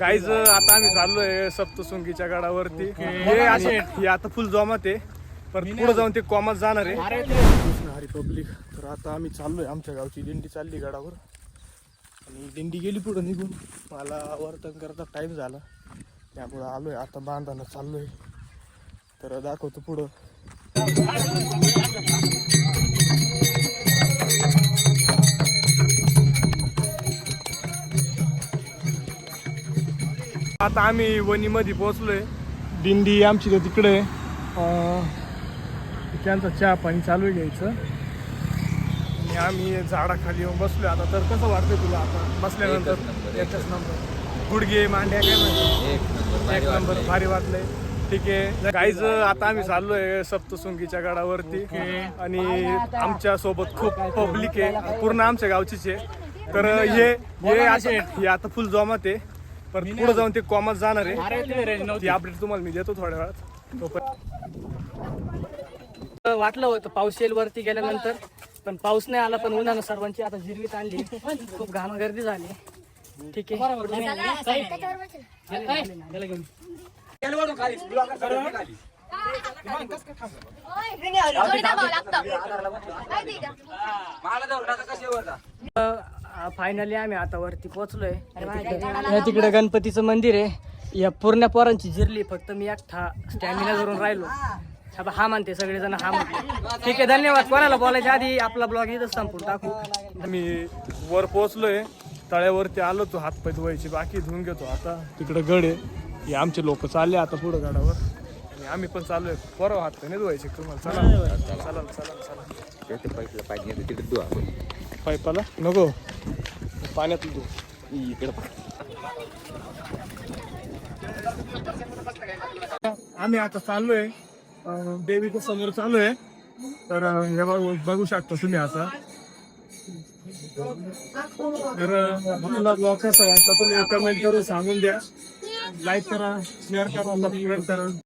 Guys आता आम्ही चाललोय सप्तशृंगीच्या गडावरती. हे असे हे आता फुल जमात आहे. पण पुढे जाऊन ते कॉमत जाणार आहे. कृष्ण रिपब्लिक तर आता आम्ही चाललोय आमच्या गावची दिंडी चालली गडावर. आणि दिंडी गेली पुढं निघून. मला वर्तन करता टाईम झाला. त्यामुळं आलोय. आता बांधानं चाललोय. तर दाखवतो पुढं. आता आम्ही वणीमध्ये पोहोचलोय. दिंडी आमची तर तिकडे आहे. अं, त्यांचा चहा पाणी चालू आहे घ्यायचं. आणि आम्ही झाडाखाली येऊन बसलोय. आता तर कसं वाटतंय तुला आता? बसल्यानंतर एकच नंबर गुडघे मांड्या काय म्हणतो? एक नंबर भारी वाटलंय. ठीक आहे. काहीच आता आम्ही चाललोय सप्तशृंगीच्या गडावरती. आणि आमच्यासोबत खूप पब्लिक आहे. पूर्ण आमच्या गावचीच आहे. तर हे हे असे हे आता फुल जमात आहे. पण पुढे जाऊन ते कॉमत जाणार आहे. ती अपडेट तुम्हाला मी देतो थोड्या वेळात. तोपर्यंत वाटलं होतं पाऊस येईल वरती गेल्यानंतर पण पाऊस नाही आला पण उन्हानं सर्वांची आता जिरवीत आणली. खूप घाम गर्दी झाली. ठीक आहे. फायनली आम्ही आता वरती पोहोचलोय. या तिकडे गणपतीचं मंदिर आहे. या पूर्ण पोरांची जिरली फक्त मी एकटा स्टॅमिना करून राहिलो. आता हा म्हणते सगळेजण हा म्हणते. ठीक आहे धन्यवाद. कोणाला बोलायच्या आधी आपला ब्लॉग इथं संपून टाकू. मी वर पोहोचलोय. तळ्यावरती आलो तो हात पाय धुवायची बाकी धुवून घेतो. आता तिकडे गड आहे. हे आमचे लोक चालले आता पुढं गडावर. आम्ही पण चाललोय. बरं हात पाय नाही धुवायचे. तुम्हाला चला. चला चला चला पाईपाला? नको. पाण्यात धु आम्ही आता चाललोय. अं, देवीच्या समोर चाललोय. तर अं, हे बघू बघू शकता तुम्ही आता. तर आपला ब्लॉग कसा वाटला तुम्ही कमेंट करून सांगून द्या. लाईक करा शेअर करा सबस्क्राईब करा.